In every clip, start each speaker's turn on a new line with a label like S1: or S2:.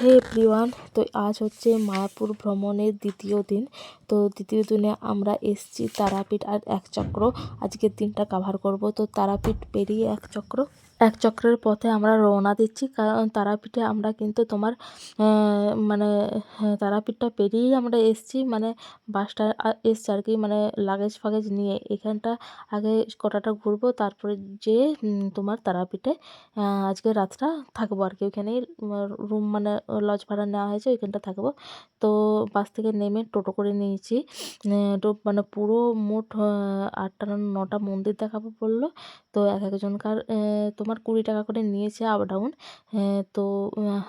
S1: হে everyone তো আজ হচ্ছে মায়াপুর ভ্রমণের দ্বিতীয় দিন। তো দ্বিতীয় দিনে আমরা এসছি তারাপীঠ আর এক চক্র। আজকের দিনটা কাভার করব। তো তারাপীঠ পেরিয়ে এক চক্র। এক চক্রের পথে আমরা রওনা দিচ্ছি। কারণ তারাপীঠে আমরা কিন্তু তোমার মানে হ্যাঁ, তারাপীঠটা পেরিয়েই আমরা এসছি। মানে বাসটা এসছি আর কি মানে লাগেজ ফাগেজ নিয়ে। এখানটা আগে কটাটা ঘুরবো তারপরে যেয়ে তোমার তারাপীঠে আজকে রাতটা থাকব আর কি। ওইখানেই রুম মানে লজ ভাড়া নেওয়া হয়েছে ওইখানটা থাকব। তো বাস থেকে নেমে টোটো করে নিয়েছি। মানে পুরো মোট আটটা নটা মন্দির দেখাবো বলল। তো এক একজনকার তোমার কুড়ি টাকা করে নিয়েছে আপ ডাউন তো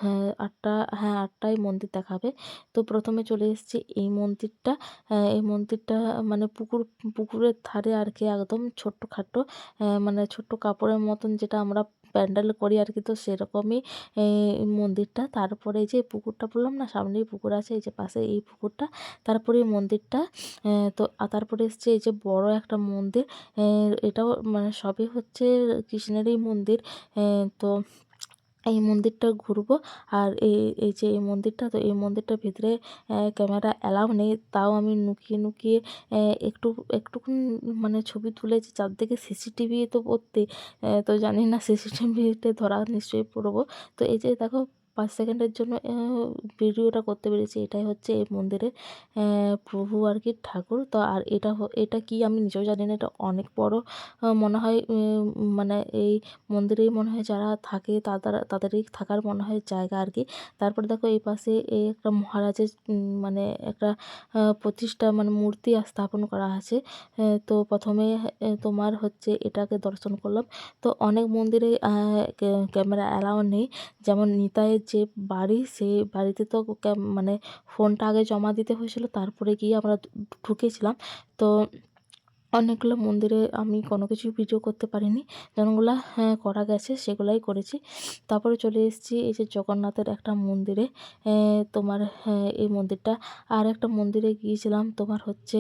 S1: হ্যাঁ আটটা হ্যাঁ আটটাই মন্দির দেখাবে। তো প্রথমে চলে এসেছি এই মন্দিরটা এই মন্দিরটা মানে পুকুর, পুকুরের ধারে আর কি একদম ছোট্টখাট্টো মানে ছোট্ট কাপড়ের মতন যেটা আমরা প্যান্ডেল করি আর কি। তো সেরকমই মন্দিরটা। তারপরে যে পুকুরটা বললাম না, সামনেই পুকুর আছে, এই যে পাশে এই পুকুরটা। তারপরে মন্দিরটা তো তারপরে এসছে এই যে বড় একটা মন্দির। এটাও মানে সবই হচ্ছে কৃষ্ণেরই মন্দির। তো এই মন্দিরটা ঘুরবো। আর এই এই যে এই মন্দিরটা, তো এই মন্দিরটার ভিতরে ক্যামেরা অ্যালাউ নেই। তাও আমি নুকিয়ে নুকিয়ে একটু একটুক্ষণ মানে ছবি তুলেছি চারদিকে সিসিটিভি তো পড়তে তো জানি না সিসিটিভিতে ধরা নিশ্চয়ই পড়ব। তো এই যে দেখো পাঁচ সেকেন্ডের জন্য ভিডিওটা করতে পেরেছি। এটাই হচ্ছে এই মন্দিরের প্রভু আর কি ঠাকুর। তো আর এটা এটা কি আমি নিজেও জানি না, এটা অনেক বড় মনে হয় মানে এই মন্দিরেই মনে হয় যারা থাকে তাদের, তাদেরই থাকার মনে হয় জায়গা আর কি। তারপর দেখো এই পাশে এই একটা মহারাজের মানে একটা প্রতিষ্ঠা মানে মূর্তি স্থাপন করা আছে। তো প্রথমে তোমার হচ্ছে এটাকে দর্শন করলাম। তো অনেক মন্দিরে ক্যামেরা অ্যালাউ নেই। যেমন নিতাইয়ের যে বাড়ি সেই বাড়িতে তো মানে ফোনটা আগে জমা দিতে হয়েছিল তারপরে গিয়ে আমরা ঢুকেছিলাম। তো অনেকগুলো মন্দিরে আমি কোনো কিছু ভিডিও করতে পারিনি। যেগুলো হ্যাঁ করা গেছে সেগুলাই করেছি। তারপরে চলে এসেছি এই যে জগন্নাথের একটা মন্দিরে। তোমার হ্যাঁ, এই মন্দিরটা। আর একটা মন্দিরে গিয়েছিলাম তোমার হচ্ছে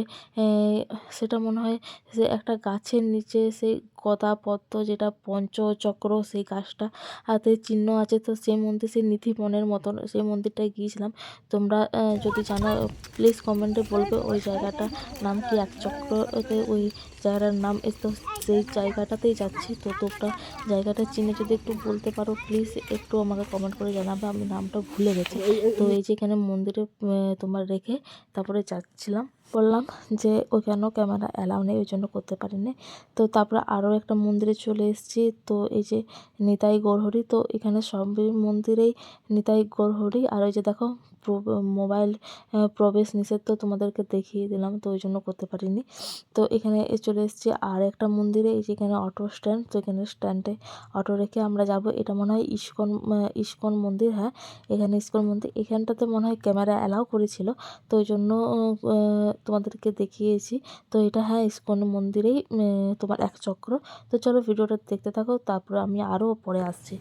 S1: সেটা মনে হয় যে একটা গাছের নিচে সেই গদা পদ্ম যেটা পঞ্চচক্র, সেই গাছটা হাতে চিহ্ন আছে, তো সেই মন্দির, সেই নিধিবনের মতন সেই মন্দিরটায় গিয়েছিলাম। তোমরা যদি জানো প্লিজ কমেন্টে বলবে ওই জায়গাটার নাম কি, এক চক্রতে ওই জায়গাটার নাম তো সেই জায়গাটাতেই যাচ্ছি। তো তোমরা জায়গাটা চিনে যদি একটু বলতে পারো প্লিজ একটু আমাকে কমেন্ট করে জানাবে, আমি নামটা ভুলে গেছি। তো এই যে এখানে মন্দিরে তোমার রেখে তারপরে যাচ্ছিলাম। বললাম যে ওখানেও ক্যামেরা অ্যালাউ নেই? ওই জন্য করতে পারিনি। তো তারপরে আরও একটা মন্দিরে চলে এসেছি। তো এই যে নিতাই গড়হরি, তো এখানে সবই মন্দিরেই নিতাই গড়হরি। আর ওই যে দেখো মোবাইল প্রবেশ নিষেধ তো তোমাদেরকে দেখিয়ে দিলাম, তো ওই জন্য করতে পারিনি। তো এখানে চলে এসেছি আর একটা মন্দিরে, এই যে এখানে অটো স্ট্যান্ড তো এখানে স্ট্যান্ডে অটো রেখে আমরা যাব। এটা মনে হয় ইস্কন ইস্কন মন্দির হ্যাঁ? এখানে ইস্কন মন্দির। এখানটাতে মনে হয় ক্যামেরা অ্যালাউ করেছিল, তো ওই জন্য তোমাদেরকে দেখিয়েছি। তো এটা হ্যাঁ ইস্কন মন্দিরেই তোমার এক চক্র। তো চলো ভিডিওটা দেখতে থাকো, তারপরে আমি আরও পরে আসছি।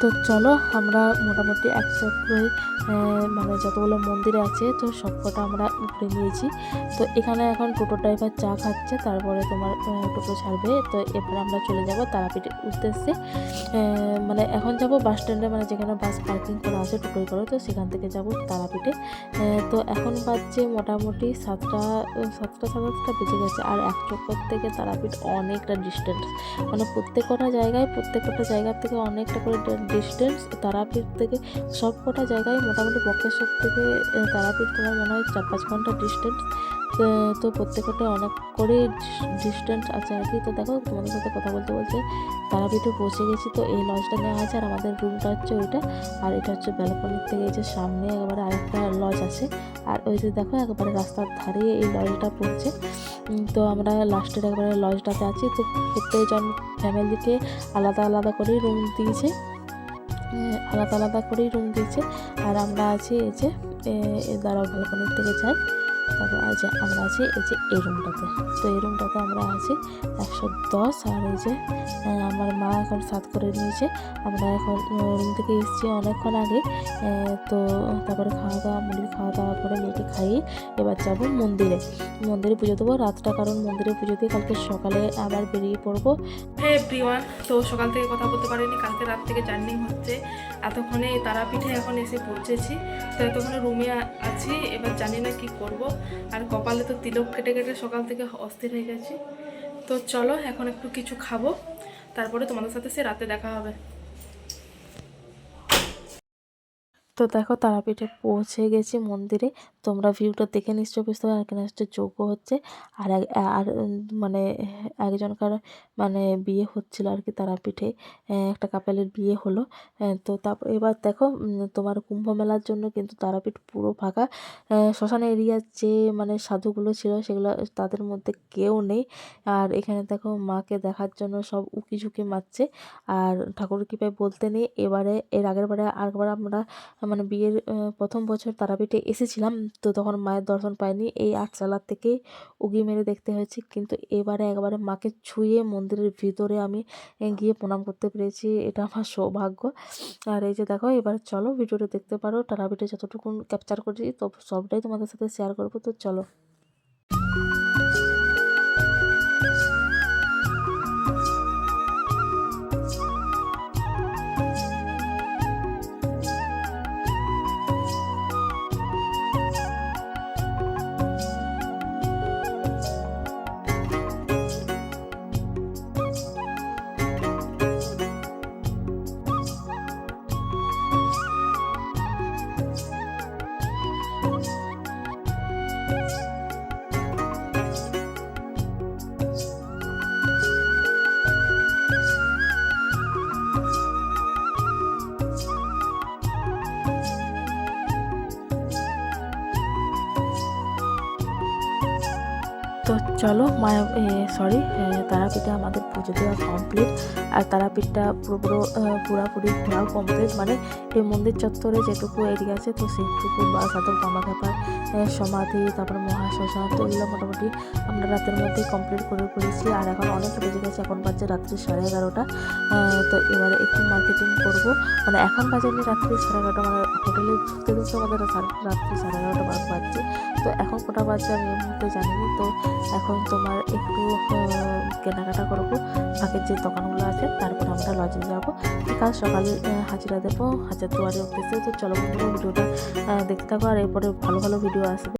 S1: তো চলো আমরা মোটামুটি এক চক্রে আহ, মানে যতগুলো মন্দির আছে তো সবকটা আমরা উপরে নিয়েছি। তো এখানে এখন টোটো ড্রাইভার চা খাচ্ছে তারপরে তোমার টোটো ছাড়বে। তো এরপরে আমরা চলে যাব তারাপীঠের উদ্দেশ্যে আহ, মানে এখন যাব বাস স্ট্যান্ডে মানে যেখানে বাস পার্কিং করা আছে টোটোই করে। তো সেখান থেকে যাব তারাপীঠে। তো এখন বাজছে মোটামুটি সাতটা সাতটা সাড়ে সাতটা বেজে গেছে। আর এক চক্কর থেকে তারাপীঠ অনেকটা ডিস্টেন্স মানে প্রত্যেকটা জায়গায় প্রত্যেকটা জায়গার থেকে অনেকটা করে ডিস্টেন্স তারাপীঠ থেকে সব কটা জায়গায় মোটামুটি বক্রেশ্বর থেকে তারাপীঠ তোমার মনে হয় চার পাঁচ ঘণ্টা ডিস্টেন্স তো প্রত্যেকটা অনেক করে ডিস্টেন্স আছে আর কি। তো দেখো, তোমাদের সাথে কথা বলতে বলতে তারাপীঠে পৌঁছে গেছি, তো এই লজটা নেওয়া আছে আর আমাদের রুমটা হচ্ছে ওইটা। আর এটা হচ্ছে ব্যালকনির থেকে এই যে সামনে একবারে আরেকটা লজ আছে। আর ওই যে দেখো, একবারে রাস্তার ধারে এই লজটা পড়ছে। তো আমরা লাস্টের একবারে লজটাতে আছি। তো প্রত্যেকজন ফ্যামিলিকে আলাদা আলাদা করেই রুম দিয়েছে। আলাদা আলাদা করেই রুম দিয়েছে। আর আমরা আছি এই যে, এ- দ্বারা ব্যালকনির থেকে যাই। তারপর আজ আমরা আছি, এই যে এই রুমটাতে তো এই রুমটাতে আমরা আছি একশো দশ আর এই যে আমার মা এখন সাত করে নিয়েছে। আমরা এখন রুম থেকে এসেছি অনেকক্ষণ আগে। তো তারপরে খাওয়া দাওয়া মুড়ি খাওয়া দাওয়া করে মেয়েকে খাইয়ে এবার যাব মন্দিরে। মন্দিরে পুজো দেবো রাতটা, কারণ মন্দিরে পুজো দিয়ে কালকে সকালে আবার বেরিয়ে পড়ব।
S2: হ্যাঁ এভরিওয়ান তো সকাল থেকে কথা বলতে পারিনি, কালকে রাত থেকে জার্নি হচ্ছে। এতক্ষণে তারাপীঠে এখন এসে পৌঁছেছি। তো এতক্ষণে রুমে আছি, এবার জানি না কি করব। আর কপালে তো তিলক কেটে কেটে সকাল থেকে অস্থির হয়ে গেছি। তো চলো, এখন একটু কিছু খাব। তারপরে তোমাদের সাথে সে রাতে দেখা হবে।
S1: তো দেখো তারাপীঠে পৌঁছে গেছি মন্দিরে। তোমরা ভিউটা দেখে নিশ্চয় বুঝতে পারো, এখানে হচ্ছে যোগ্য হচ্ছে। আর আর মানে একজনকার মানে বিয়ে হচ্ছিল আর কি তারাপীঠে। একটা কাপেলের বিয়ে হলো। তো তারপর এবার দেখো তোমার কুম্ভ মেলার জন্য কিন্তু তারাপীঠ পুরো ফাঁকা। শ্মশান এরিয়ার যে মানে সাধুগুলো ছিল সেগুলো তাদের মধ্যে কেউ নেই। আর এখানে দেখো মাকে দেখার জন্য সব উকি ঝুঁকি মারছে। আর ঠাকুর কৃপায় বলতে নেই। এবারে, এর আগের বারে আরেকবার আমরা মানে বিয়ের প্রথম বছর তারাপীঠে এসেছিলাম, তো তখন মায়ের দর্শন পাইনি। এই আটচালার থেকে উগি মেরে দেখতে হয়েছে, কিন্তু এবারে একবারে মাকে ছুঁয়ে মন্দিরের ভিতরে আমি গিয়ে প্রণাম করতে পেরেছি। এটা আমার সৌভাগ্য। আর এই যে দেখো, এবার চলো ভিডিওটা দেখতে পারো। তারাপীঠে যতটুকু ক্যাপচার করেছি, তো সবটাই তোমাদের সাথে শেয়ার করব, তো চলো। তো চলো মায়া সরি তারাপীঠে আমাদের পুজো দেওয়া কমপ্লিট আর তারাপীঠটা আহ, পুরাপুরি ঘোরাও কমপ্লিট মানে এই মন্দির চত্বরে যেটুকু এরিয়া আছে তো সেইটুকু বা সাথে গঙ্গাখাপার সমাধি তারপরে মহাশ্মশান তো এগুলো মোটামুটি আমরা রাতের মধ্যে কমপ্লিট করে করেছি। আর এখন অনেক বেজে গেছে এখন বাজছে রাত্রি সাড়ে এগারোটা। তো এবারে একটু মার্কেটিং করব। মানে এখন বাজেনি রাত্রি সাড়ে এগারোটা মানে হোটেলে ঢুকতে ঢুকতে আমাদের রাত্রি সাড়ে এগারোটা বাজছে। তো এখন কটা বাজছে আমি এই মুহূর্তে জানিনি। তো এখন তোমার একটু কেনাকাটা করব। আগের যে দোকানগুলো আছে, তারপর আমরা লজে যাব। কাল সকালে হাজিরা দেবো, হাজার দুয়ারে উঠতেছে তো চলো ভিডিওটা দেখতে থাকো, আর এরপরে ভালো ভালো ভিডিও আসবে।